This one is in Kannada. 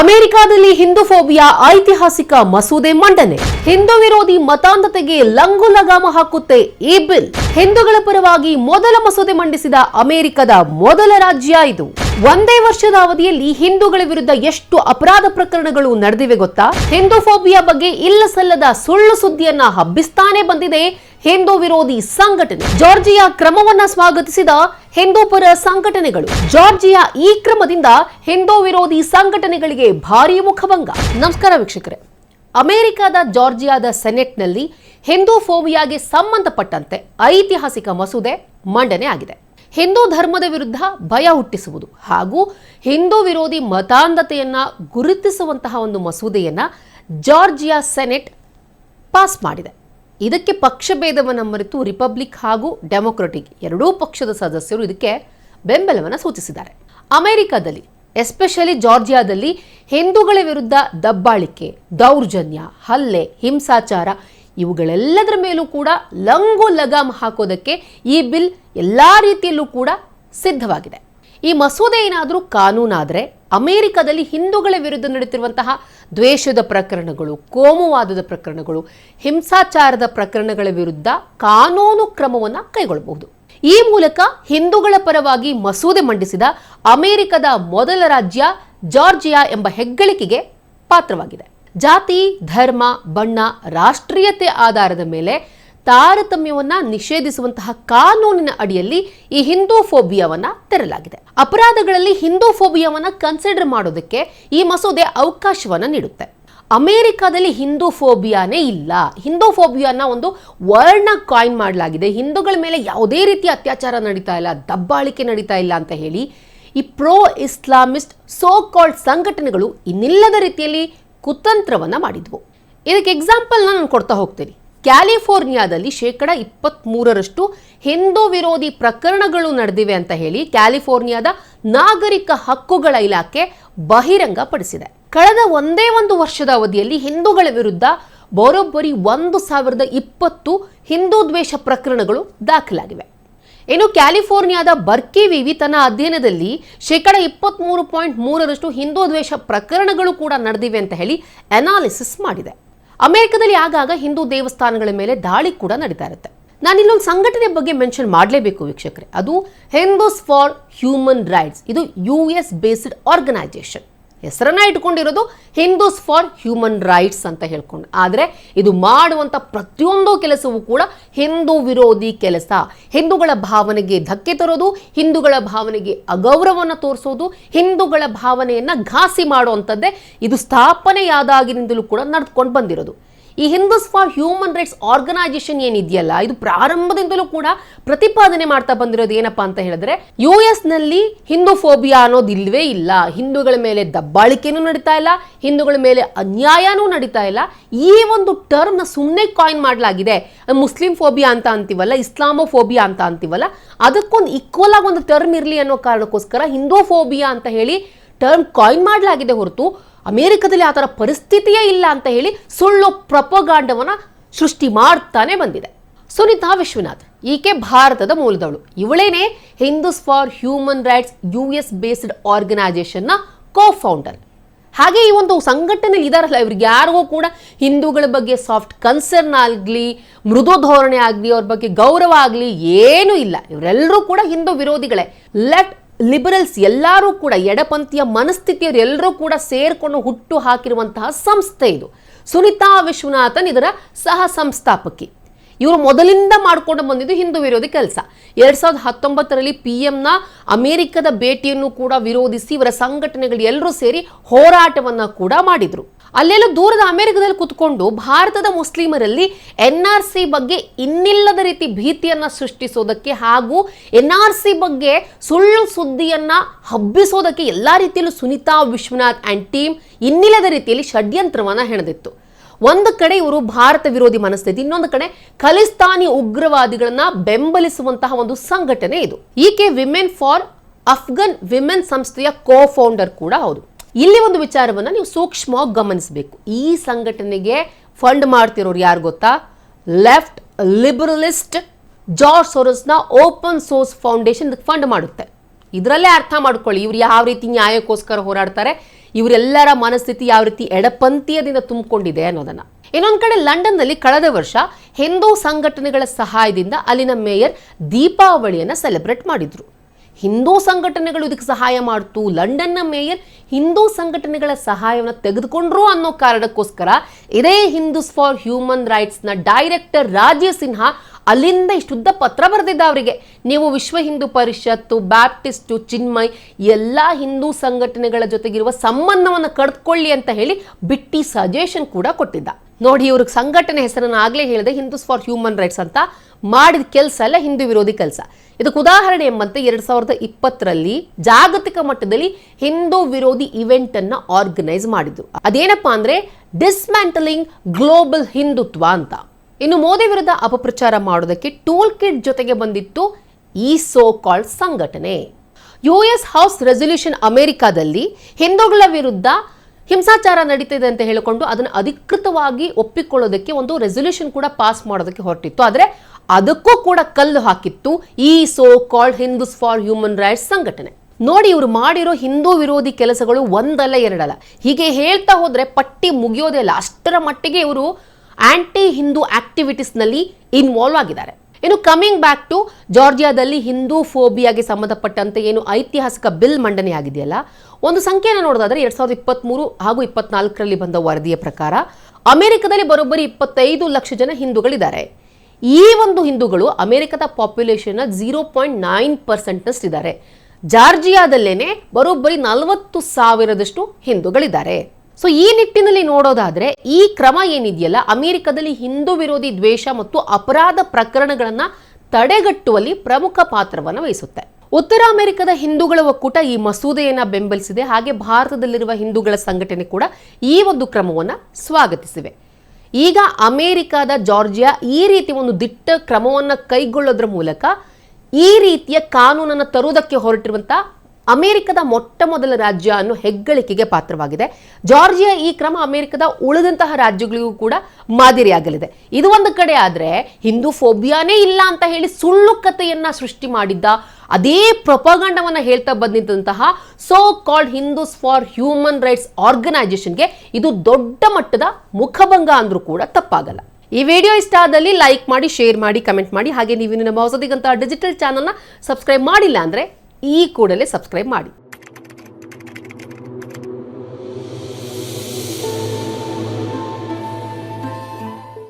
ಅಮೆರಿಕಾದಲ್ಲಿ ಹಿಂದೂ ಫೋಬಿಯಾ ಐತಿಹಾಸಿಕ ಮಸೂದೆ ಮಂಡನೆ. ಹಿಂದೂ ವಿರೋಧಿ ಮತಾಂಧತೆಗೆ ಲಂಗು ಲಗಾಮ ಹಾಕುತ್ತೆ ಈ ಬಿಲ್. ಹಿಂದೂಗಳ ಪರವಾಗಿ ಮೊದಲ ಮಸೂದೆ ಮಂಡಿಸಿದ ಅಮೆರಿಕದ ಮೊದಲ ರಾಜ್ಯ ಇದು. ಒಂದೇ ವರ್ಷದ ಅವಧಿಯಲ್ಲಿ ಹಿಂದೂಗಳ ವಿರುದ್ಧ ಎಷ್ಟು ಅಪರಾಧ ಪ್ರಕರಣಗಳು ನಡೆದಿವೆ ಗೊತ್ತಾ? ಹಿಂದೂ ಫೋಬಿಯಾ ಬಗ್ಗೆ ಇಲ್ಲ ಸಲ್ಲದ ಸುಳ್ಳು ಸುದ್ದಿಯನ್ನ ಹಬ್ಬಿಸ್ತಾನೆ ಬಂದಿದೆ ಹಿಂದೂ ವಿರೋಧಿ ಸಂಘಟನೆ. ಜಾರ್ಜಿಯಾ ಕ್ರಮವನ್ನ ಸ್ವಾಗತಿಸಿದ ಹಿಂದೂ ಪರ ಸಂಘಟನೆಗಳು. ಜಾರ್ಜಿಯಾ ಈ ಕ್ರಮದಿಂದ ಹಿಂದೂ ವಿರೋಧಿ ಸಂಘಟನೆಗಳಿಗೆ ಭಾರೀ ಮುಖಭಂಗ. ನಮಸ್ಕಾರ ವೀಕ್ಷಕರೇ. ಅಮೆರಿಕದ ಜಾರ್ಜಿಯಾದ ಸೆನೆಟ್ನಲ್ಲಿ ಹಿಂದೂ ಫೋಬಿಯಾಗೆ ಸಂಬಂಧಪಟ್ಟಂತೆ ಐತಿಹಾಸಿಕ ಮಸೂದೆ ಮಂಡನೆ ಆಗಿದೆ. ಹಿಂದೂ ಧರ್ಮದ ವಿರುದ್ಧ ಭಯ ಹುಟ್ಟಿಸುವುದು ಹಾಗೂ ಹಿಂದೂ ವಿರೋಧಿ ಮತಾಂಧತೆಯನ್ನ ಗುರುತಿಸುವಂತಹ ಒಂದು ಮಸೂದೆಯನ್ನ ಜಾರ್ಜಿಯಾ ಸೆನೆಟ್ ಪಾಸ್ ಮಾಡಿದೆ. ಇದಕ್ಕೆ ಪಕ್ಷಭೇದವನ್ನು ಮರೆತು ರಿಪಬ್ಲಿಕ್ ಹಾಗೂ ಡೆಮೊಕ್ರೆಟಿಕ್ ಎರಡೂ ಪಕ್ಷದ ಸದಸ್ಯರು ಇದಕ್ಕೆ ಬೆಂಬಲವನ್ನು ಸೂಚಿಸಿದ್ದಾರೆ. ಅಮೆರಿಕದಲ್ಲಿ, ಎಸ್ಪೆಷಲಿ ಜಾರ್ಜಿಯಾದಲ್ಲಿ ಹಿಂದೂಗಳ ವಿರುದ್ಧ ದಬ್ಬಾಳಿಕೆ, ದೌರ್ಜನ್ಯ, ಹಲ್ಲೆ, ಹಿಂಸಾಚಾರ ಇವುಗಳೆಲ್ಲದರ ಮೇಲೂ ಕೂಡ ಲಂಗು ಲಗಾಮ್ ಹಾಕೋದಕ್ಕೆ ಈ ಬಿಲ್ ಎಲ್ಲ ರೀತಿಯಲ್ಲೂ ಕೂಡ ಸಿದ್ಧವಾಗಿದೆ. ಈ ಮಸೂದೆ ಏನಾದರೂ ಕಾನೂನಾದರೆ ಅಮೆರಿಕದಲ್ಲಿ ಹಿಂದೂಗಳ ವಿರುದ್ಧ ನಡೆಯುತ್ತಿರುವಂತಹ ದ್ವೇಷದ ಪ್ರಕರಣಗಳು, ಕೋಮುವಾದದ ಪ್ರಕರಣಗಳು, ಹಿಂಸಾಚಾರದ ಪ್ರಕರಣಗಳ ವಿರುದ್ಧ ಕಾನೂನು ಕ್ರಮವನ್ನು ಕೈಗೊಳ್ಳಬಹುದು. ಈ ಮೂಲಕ ಹಿಂದೂಗಳ ಪರವಾಗಿ ಮಸೂದೆ ಮಂಡಿಸಿದ ಅಮೆರಿಕದ ಮೊದಲ ರಾಜ್ಯ ಜಾರ್ಜಿಯಾ ಎಂಬ ಹೆಗ್ಗಳಿಕೆಗೆ ಪಾತ್ರವಾಗಿದೆ. ಜಾತಿ, ಧರ್ಮ, ಬಣ್ಣ, ರಾಷ್ಟ್ರೀಯತೆ ಆಧಾರದ ಮೇಲೆ ತಾರತಮ್ಯವನ್ನ ನಿಷೇಧಿಸುವಂತಹ ಕಾನೂನಿನ ಅಡಿಯಲ್ಲಿ ಈ ಹಿಂದೂ ಫೋಬಿಯಾವನ್ನ ತೆರಲಾಗಿದೆ. ಅಪರಾಧಗಳಲ್ಲಿ ಹಿಂದೂ ಫೋಬಿಯಾವನ್ನ ಕನ್ಸಿಡರ್ ಮಾಡೋದಕ್ಕೆ ಈ ಮಸೂದೆ ಅವಕಾಶವನ್ನ ನೀಡುತ್ತೆ. ಅಮೆರಿಕಾದಲ್ಲಿ ಹಿಂದೂ ಫೋಬಿಯಾನೇ ಇಲ್ಲ. ಹಿಂದೂ ಫೋಬಿಯಾನ ಒಂದು ವರ್ಣ ಕಾಯಿನ್ ಮಾಡಲಾಗಿದೆ. ಹಿಂದೂಗಳ ಮೇಲೆ ಯಾವುದೇ ರೀತಿಯ ಅತ್ಯಾಚಾರ ನಡೀತಾ ಇಲ್ಲ, ದಬ್ಬಾಳಿಕೆ ನಡೀತಾ ಇಲ್ಲ ಅಂತ ಹೇಳಿ ಈ ಪ್ರೋ ಇಸ್ಲಾಮಿಸ್ಟ್ ಸೋ ಕಾಲ್ಡ್ ಸಂಘಟನೆಗಳು ಇನ್ನಿಲ್ಲದ ರೀತಿಯಲ್ಲಿ ಕುತಂತ್ರವನ್ನ ಮಾಡಿದ್ವು. ಇದಕ್ಕೆ ಎಕ್ಸಾಂಪಲ್ನ ನಾನು ಕೊಡ್ತಾ ಹೋಗ್ತೀನಿ. ಕ್ಯಾಲಿಫೋರ್ನಿಯಾದಲ್ಲಿ ಶೇಕಡ ಇಪ್ಪತ್ತ್ಮೂರರಷ್ಟು ಹಿಂದೂ ವಿರೋಧಿ ಪ್ರಕರಣಗಳು ನಡೆದಿವೆ ಅಂತ ಹೇಳಿ ಕ್ಯಾಲಿಫೋರ್ನಿಯಾದ ನಾಗರಿಕ ಹಕ್ಕುಗಳ ಇಲಾಖೆ ಬಹಿರಂಗಪಡಿಸಿದೆ. ಕಳೆದ ಒಂದೇ ಒಂದು ವರ್ಷದ ಅವಧಿಯಲ್ಲಿ ಹಿಂದೂಗಳ ವಿರುದ್ಧ ಬರೋಬ್ಬರಿ ಒಂದು ಸಾವಿರದ ಇಪ್ಪತ್ತು ಹಿಂದೂ ದ್ವೇಷ ಪ್ರಕರಣಗಳು ದಾಖಲಾಗಿವೆ. ಇನ್ನು ಕ್ಯಾಲಿಫೋರ್ನಿಯಾದ ಬರ್ಕಿ ವಿವಿ ತನ್ನ ಅಧ್ಯಯನದಲ್ಲಿ ಶೇಕಡ ಇಪ್ಪತ್ತ್ಮೂರು ಪಾಯಿಂಟ್ ಮೂರರಷ್ಟು ಹಿಂದೂ ದ್ವೇಷ ಪ್ರಕರಣಗಳು ಕೂಡ ನಡೆದಿವೆ ಅಂತ ಹೇಳಿ ಅನಾಲಿಸಿಸ್ ಮಾಡಿದೆ. ಅಮೆರಿಕದಲ್ಲಿ ಆಗಾಗ ಹಿಂದೂ ದೇವಸ್ಥಾನಗಳ ಮೇಲೆ ದಾಳಿ ಕೂಡ ನಡೀತಾ ಇರುತ್ತೆ. ನಾನು ಇಲ್ಲೊಂದು ಸಂಘಟನೆ ಬಗ್ಗೆ ಮೆನ್ಷನ್ ಮಾಡಲೇಬೇಕು ವೀಕ್ಷಕರೇ. ಅದು ಹಿಂದೂಸ್ ಫಾರ್ ಹ್ಯೂಮನ್ ರೈಟ್ಸ್ ಇದು ಯು ಎಸ್ ಬೇಸ್ಡ್ ಆರ್ಗನೈಸೇಷನ್ ಹೆಸರನ್ನ ಇಟ್ಕೊಂಡಿರೋದು ಹಿಂದೂಸ್ ಫಾರ್ ಹ್ಯೂಮನ್ ರೈಟ್ಸ್ ಅಂತ ಹೇಳ್ಕೊಂಡು. ಆದರೆ ಇದು ಮಾಡುವಂಥ ಪ್ರತಿಯೊಂದು ಕೆಲಸವೂ ಕೂಡ ಹಿಂದೂ ವಿರೋಧಿ ಕೆಲಸ. ಹಿಂದೂಗಳ ಭಾವನೆಗೆ ಧಕ್ಕೆ ತರೋದು, ಹಿಂದೂಗಳ ಭಾವನೆಗೆ ಅಗೌರವವನ್ನು ತೋರಿಸೋದು, ಹಿಂದೂಗಳ ಭಾವನೆಯನ್ನ ಘಾಸಿ ಮಾಡುವಂಥದ್ದೇ ಇದು ಸ್ಥಾಪನೆಯಾದಾಗಿನಿಂದಲೂ ಕೂಡ ನಡ್ಕೊಂಡು ಬಂದಿರೋದು. ಈ Hindus for human rights organisation ಏನಿದೆಯಲ್ಲ, ಇದು ಪ್ರಾರಂಭದಿಂದಲೂ ಕೂಡ ಪ್ರತಿಪಾದನೆ ಮಾಡ್ತಾ ಬಂದಿರೋದು ಏನಪ್ಪ ಅಂತ ಹೇಳಿದ್ರೆ ಯು ಎಸ್ನಲ್ಲಿ ಹಿಂದೂ ಫೋಬಿಯಾ ಅನ್ನೋದು ಇಲ್ವೇ ಇಲ್ಲ. ಹಿಂದೂಗಳ ಮೇಲೆ ದಬ್ಬಾಳಿಕೆನೂ ನಡೀತಾ ಇಲ್ಲ, ಹಿಂದೂಗಳ ಮೇಲೆ ಅನ್ಯಾಯನೂ ನಡೀತಾ ಇಲ್ಲ. ಈ ಒಂದು ಟರ್ಮ್ನ ಸುಮ್ಮನೆ ಕಾಯಿನ್ ಮಾಡಲಾಗಿದೆ. ಮುಸ್ಲಿಂ ಫೋಬಿಯಾ ಅಂತ ಅಂತೀವಲ್ಲ ಇಸ್ಲಾಮೋ ಫೋಬಿಯಾ ಅಂತ ಅಂತೀವಲ್ಲ, ಅದಕ್ಕೊಂದು ಈಕ್ವಲ್ ಆಗಿ ಒಂದು ಟರ್ಮ್ ಇರಲಿ ಅನ್ನೋ ಕಾರಣಕ್ಕೋಸ್ಕರ ಹಿಂದೂ ಫೋಬಿಯಾ ಅಂತ ಹೇಳಿ ಟರ್ಮ್ ಕಾಯಿನ್ ಮಾಡಲಾಗಿದೆ ಹೊರತು ಅಮೆರಿಕದಲ್ಲಿ ಆ ಥರ ಪರಿಸ್ಥಿತಿಯೇ ಇಲ್ಲ ಅಂತ ಹೇಳಿ ಸುಳ್ಳು ಪ್ರಪಗಾಂಡವನ್ನು ಸೃಷ್ಟಿ ಮಾಡ್ತಾನೆ ಬಂದಿದೆ. ಸುನಿತಾ ವಿಶ್ವನಾಥ್, ಈಕೆ ಭಾರತದ ಮೂಲದವಳು. ಇವಳೇನೆ Hindus for human rights U S based ಆರ್ಗನೈಸೇಷನ್ನ co founder ಹಾಗೆ ಈ ಒಂದು ಸಂಘಟನೆ ಇದಾರಲ್ಲ, ಇವ್ರಿಗೆ ಯಾರಿಗೂ ಕೂಡ ಹಿಂದೂಗಳ ಬಗ್ಗೆ ಸಾಫ್ಟ್ ಕನ್ಸರ್ನ್ ಆಗಲಿ, ಮೃದು ಧೋರಣೆ ಆಗಲಿ, ಅವ್ರ ಬಗ್ಗೆ ಗೌರವ ಆಗಲಿ ಏನೂ ಇಲ್ಲ. ಇವರೆಲ್ಲರೂ ಕೂಡ ಹಿಂದೂ ವಿರೋಧಿಗಳೇ. ಲೆಫ್ಟ್ ಲಿಬರಲ್ಸ್ ಎಲ್ಲರೂ ಕೂಡ ಎಡಪಂಥೀಯ ಮನಸ್ಥಿತಿಯವರು ಎಲ್ಲರೂ ಕೂಡ ಸೇರಿಕೊಂಡು ಹುಟ್ಟು ಹಾಕಿರುವಂತಹ ಸಂಸ್ಥೆ ಇದು. ಸುನಿತಾ ವಿಶ್ವನಾಥನ್ ಇದರ ಸಹ ಸಂಸ್ಥಾಪಕಿ. ಇವರು ಮೊದಲಿಂದ ಮಾಡಿಕೊಂಡು ಬಂದಿದ್ದು ಹಿಂದೂ ವಿರೋಧಿ ಕೆಲಸ. ಎರಡ್ ಸಾವಿರದ ಹತ್ತೊಂಬತ್ತರಲ್ಲಿ ಪಿ ಎಂನ ಅಮೆರಿಕದ ಭೇಟಿಯನ್ನು ಕೂಡ ವಿರೋಧಿಸಿ ಇವರ ಸಂಘಟನೆಗಳು ಎಲ್ಲರೂ ಸೇರಿ ಹೋರಾಟವನ್ನು ಕೂಡ ಮಾಡಿದ್ರು. ಅಲ್ಲೆಲ್ಲ ದೂರದ ಅಮೆರಿಕದಲ್ಲಿ ಕುತ್ಕೊಂಡು ಭಾರತದ ಮುಸ್ಲಿಮರಲ್ಲಿ ಎನ್ ಆರ್ ಸಿ ಬಗ್ಗೆ ಇನ್ನಿಲ್ಲದ ರೀತಿ ಭೀತಿಯನ್ನ ಸೃಷ್ಟಿಸೋದಕ್ಕೆ ಹಾಗೂ ಎನ್ ಆರ್ ಸಿ ಬಗ್ಗೆ ಸುಳ್ಳು ಸುದ್ದಿಯನ್ನ ಹಬ್ಬಿಸೋದಕ್ಕೆ ಎಲ್ಲಾ ರೀತಿಯಲ್ಲೂ ಸುನಿತಾ, ವಿಶ್ವನಾಥ್ ಅಂಡ್ ಟೀಮ್ ಇನ್ನಿಲ್ಲದ ರೀತಿಯಲ್ಲಿ ಷಡ್ಯಂತ್ರವನ್ನ ಹೆಣೆದಿತ್ತು. ಒಂದು ಕಡೆ ಇವರು ಭಾರತ ವಿರೋಧಿ ಮನಸ್ಥಿತಿ, ಇನ್ನೊಂದು ಕಡೆ ಖಲಿಸ್ತಾನಿ ಉಗ್ರವಾದಿಗಳನ್ನ ಬೆಂಬಲಿಸುವಂತಹ ಒಂದು ಸಂಘಟನೆ ಇದು. ಈಕೆ ವಿಮೆನ್ ಫಾರ್ ಅಫ್ಘನ್ ವಿಮೆನ್ ಸಂಸ್ಥೆಯ ಕೋ ಫೌಂಡರ್ ಕೂಡ ಹೌದು. ಇಲ್ಲಿ ಒಂದು ವಿಚಾರವನ್ನ ನೀವು ಸೂಕ್ಷ್ಮವಾಗಿ ಗಮನಿಸಬೇಕು. ಈ ಸಂಘಟನೆಗೆ ಫಂಡ್ ಮಾಡ್ತಿರೋರು ಯಾರು ಗೊತ್ತಾ? ಲೆಫ್ಟ್ ಲಿಬರಲಿಸ್ಟ್ ಜಾರ್ಜ್ ಸೋರಸ್ನ ಓಪನ್ ಸೋರ್ಸ್ ಫೌಂಡೇಶನ್ ಫಂಡ್ ಮಾಡುತ್ತೆ. ಇದರಲ್ಲೇ ಅರ್ಥ ಮಾಡ್ಕೊಳ್ಳಿ, ಇವ್ರು ಯಾವ ರೀತಿ ನ್ಯಾಯಕ್ಕೋಸ್ಕರ ಹೋರಾಡ್ತಾರೆ, ಇವರೆಲ್ಲರ ಮನಸ್ಥಿತಿ ಯಾವ ರೀತಿ ಎಡಪಂಥೀಯದಿಂದ ತುಂಬಿಕೊಂಡಿದೆ ಅನ್ನೋದನ್ನ. ಇನ್ನೊಂದು ಕಡೆ ಲಂಡನ್ನಲ್ಲಿ ಕಳೆದ ವರ್ಷ ಹಿಂದೂ ಸಂಘಟನೆಗಳ ಸಹಾಯದಿಂದ ಅಲ್ಲಿನ ಮೇಯರ್ ದೀಪಾವಳಿಯನ್ನು ಸೆಲೆಬ್ರೇಟ್ ಮಾಡಿದ್ರು. ಹಿಂದೂ ಸಂಘಟನೆಗಳು ಇದಕ್ಕೆ ಸಹಾಯ ಮಾಡ್ತು. ಲಂಡನ್ನ ಮೇಯರ್ ಹಿಂದೂ ಸಂಘಟನೆಗಳ ಸಹಾಯವನ್ನು ತೆಗೆದುಕೊಂಡ್ರು ಅನ್ನೋ ಕಾರಣಕ್ಕೋಸ್ಕರ ಇದೇ ಹಿಂದೂಸ್ ಫಾರ್ ಹ್ಯೂಮನ್ ರೈಟ್ಸ್ನ ಡೈರೆಕ್ಟರ್ ರಾಜೀವ್ ಸಿನ್ಹಾ ಅಲ್ಲಿಂದ ಇಷ್ಟುದ್ದ ಪತ್ರ ಬರೆದಿದ್ದ ಅವರಿಗೆ. ನೀವು ವಿಶ್ವ ಹಿಂದೂ ಪರಿಷತ್ತು, ಬ್ಯಾಪ್ಟಿಸ್ಟು, ಚಿನ್ಮಯ್ ಎಲ್ಲ ಹಿಂದೂ ಸಂಘಟನೆಗಳ ಜೊತೆಗಿರುವ ಸಂಬಂಧವನ್ನು ಕಡ್ಕೊಳ್ಳಿ ಅಂತ ಹೇಳಿ ಬಿಟ್ಟಿ ಸಜೆಷನ್ ಕೂಡ ಕೊಟ್ಟಿದ್ದ. ನೋಡಿ ಇವ್ರಿಗೆ ಸಂಘಟನೆ ಹೆಸರನ್ನು ಆಗಲೇ ಹೇಳಿದೆ ಹಿಂದೂಸ್ ಫಾರ್ ಹ್ಯೂಮನ್ ರೈಟ್ಸ್ ಅಂತ. ಮಾಡಿದ ಕೆಲಸ ಅಲ್ಲ, ಹಿಂದೂ ವಿರೋಧಿ ಕೆಲಸ. ಇದಕ್ಕೆ ಉದಾಹರಣೆ ಎಂಬಂತೆ ಎರಡ್ ಸಾವಿರದ ಇಪ್ಪತ್ತರಲ್ಲಿ ಜಾಗತಿಕ ಮಟ್ಟದಲ್ಲಿ ಹಿಂದೂ ವಿರೋಧಿ ಇವೆಂಟ್ ಅನ್ನ ಆರ್ಗನೈಸ್ ಮಾಡಿದ್ರು ಅದೇನಪ್ಪಾ ಅಂದ್ರೆ ಡಿಸ್ಮ್ಯಾಂಟಲಿಂಗ್ ಗ್ಲೋಬಲ್ ಹಿಂದುತ್ವ ಅಂತ. ಇನ್ನು ಮೋದಿ ವಿರುದ್ಧ ಅಪಪ್ರಚಾರ ಮಾಡೋದಕ್ಕೆ ಟೂಲ್ ಕಿಟ್ ಜೊತೆಗೆ ಬಂದಿತ್ತು ಈ ಸೋ ಕಾಲ್ಡ್ ಸಂಘಟನೆ. ಯು ಎಸ್ ಹೌಸ್ ರೆಸೊಲ್ಯೂಷನ್ ಅಮೆರಿಕಾದಲ್ಲಿ ಹಿಂದೂಗಳ ವಿರುದ್ಧ ಹಿಂಸಾಚಾರ ನಡೀತಿದೆ ಅಂತ ಹೇಳಿಕೊಂಡು ಅದನ್ನು ಅಧಿಕೃತವಾಗಿ ಒಪ್ಪಿಕೊಳ್ಳೋದಕ್ಕೆ ಒಂದು ರೆಸೊಲ್ಯೂಷನ್ ಕೂಡ ಪಾಸ್ ಮಾಡೋದಕ್ಕೆ ಹೊರಟಿತ್ತು. ಆದರೆ ಅದಕ್ಕೂ ಕೂಡ ಕಲ್ಲು ಹಾಕಿತ್ತು ಈ so called Hindus for human rights ಸಂಘಟನೆ. ನೋಡಿ, ಇವರು ಮಾಡಿರೋ ಹಿಂದೂ ವಿರೋಧಿ ಕೆಲಸಗಳು ಒಂದಲ್ಲ ಎರಡಲ್ಲ. ಹೀಗೆ ಹೇಳ್ತಾ ಹೋದ್ರೆ ಪಟ್ಟಿ ಮುಗಿಯೋದೇ ಇಲ್ಲ ಅಷ್ಟರ ಮಟ್ಟಿಗೆ ಇವರು ಆಂಟಿ ಹಿಂದೂ ಆಕ್ಟಿವಿಟೀಸ್ನಲ್ಲಿ ಇನ್ವಾಲ್ವ್ ಆಗಿದ್ದಾರೆ. ಇನ್ನು ಕಮಿಂಗ್ ಬ್ಯಾಕ್ ಟು ಜಾರ್ಜಿಯಾದಲ್ಲಿ ಹಿಂದೂ ಫೋಬಿಯಾಗೆ ಸಂಬಂಧಪಟ್ಟಂತೆ ಏನು ಐತಿಹಾಸಿಕ ಬಿಲ್ ಮಂಡನೆ ಆಗಿದೆಯಲ್ಲ? ಒಂದು ಸಂಖ್ಯೆಯನ್ನು ನೋಡೋದಾದ್ರೆ ಎರಡ್ ಸಾವಿರದ ಇಪ್ಪತ್ತ್ಮೂರು ಹಾಗೂ ಇಪ್ಪತ್ನಾಲ್ಕರಲ್ಲಿ ಬಂದ ವರದಿಯ ಪ್ರಕಾರ ಅಮೆರಿಕದಲ್ಲಿ ಬರೋಬ್ಬರಿ ಇಪ್ಪತ್ತೈದು ಲಕ್ಷ ಜನ ಹಿಂದೂಗಳಿದ್ದಾರೆ. ಈ ಒಂದು ಹಿಂದೂಗಳು ಅಮೆರಿಕದ ಪಾಪ್ಯುಲೇಷನ್ನ ಜೀರೋ ಪಾಯಿಂಟ್ ನೈನ್ ಪರ್ಸೆಂಟ್ನಷ್ಟಿದ್ದಾರೆ ಜಾರ್ಜಿಯಾದಲ್ಲೇನೆ ಬರೋಬ್ಬರಿ ನಲವತ್ತು ಸಾವಿರದಷ್ಟು ಹಿಂದೂಗಳಿದ್ದಾರೆ. ಸೊ ಈ ನಿಟ್ಟಿನಲ್ಲಿ ನೋಡೋದಾದ್ರೆ ಈ ಕ್ರಮ ಏನಿದೆಯಲ್ಲ, ಅಮೆರಿಕದಲ್ಲಿ ಹಿಂದೂ ವಿರೋಧಿ ದ್ವೇಷ ಮತ್ತು ಅಪರಾಧ ಪ್ರಕರಣಗಳನ್ನ ತಡೆಗಟ್ಟುವಲ್ಲಿ ಪ್ರಮುಖ ಪಾತ್ರವನ್ನು ವಹಿಸುತ್ತೆ. ಉತ್ತರ ಅಮೆರಿಕದ ಹಿಂದೂಗಳ ಒಕ್ಕೂಟ ಈ ಮಸೂದೆಯನ್ನ ಬೆಂಬಲಿಸಿದೆ. ಹಾಗೆ ಭಾರತದಲ್ಲಿರುವ ಹಿಂದೂಗಳ ಸಂಘಟನೆ ಕೂಡ ಈ ಒಂದು ಕ್ರಮವನ್ನು ಸ್ವಾಗತಿಸಿವೆ. ಈಗ ಅಮೆರಿಕದ ಜಾರ್ಜಿಯಾ ಈ ರೀತಿ ಒಂದು ದಿಟ್ಟ ಕ್ರಮವನ್ನು ಕೈಗೊಳ್ಳೋದ್ರ ಮೂಲಕ ಈ ರೀತಿಯ ಕಾನೂನನ್ನು ತರುವುದಕ್ಕೆ ಹೊರಟಿರುವಂಥ ಅಮೆರಿಕದ ಮೊಟ್ಟ ಮೊದಲ ರಾಜ್ಯ ಅನ್ನು ಹೆಗ್ಗಳಿಕೆಗೆ ಪಾತ್ರವಾಗಿದೆ. ಜಾರ್ಜಿಯಾ ಈ ಕ್ರಮ ಅಮೆರಿಕದ ಉಳಿದಂತಹ ರಾಜ್ಯಗಳಿಗೂ ಕೂಡ ಮಾದರಿಯಾಗಲಿದೆ ಇದು ಒಂದು ಕಡೆ ಆದ್ರೆ ಹಿಂದೂ ಫೋಬಿಯಾನೇ ಇಲ್ಲ ಅಂತ ಹೇಳಿ ಸುಳ್ಳು ಕಥೆಯನ್ನ ಸೃಷ್ಟಿ ಮಾಡಿದ್ದ ಅದೇ ಪ್ರೊಪಗಂಡವನ್ನು ಹೇಳ್ತಾ ಬಂದಿದ್ದಂತಹ so called Hindus for human rights ಆರ್ಗನೈಸೇಷನ್ಗೆ ಇದು ದೊಡ್ಡ ಮಟ್ಟದ ಮುಖಭಂಗ ಅಂದ್ರೂ ಕೂಡ ತಪ್ಪಾಗಲ್ಲ. ಈ ವಿಡಿಯೋ ಇಷ್ಟ ಆದಲ್ಲಿ ಲೈಕ್ ಮಾಡಿ ಶೇರ್ ಮಾಡಿ ಕಮೆಂಟ್ ಮಾಡಿ, ಹಾಗೆ ನೀವು ನಮ್ಮ ಹೊಸದಿಗಂತಹ ಡಿಜಿಟಲ್ ಚಾನಲ್ನ ಸಬ್ಸ್ಕ್ರೈಬ್ ಮಾಡಿಲ್ಲ ಅಂದ್ರೆ ಈ ಕೂಡಲೇ ಸಬ್ಸ್ಕ್ರೈಬ್ ಮಾಡಿ.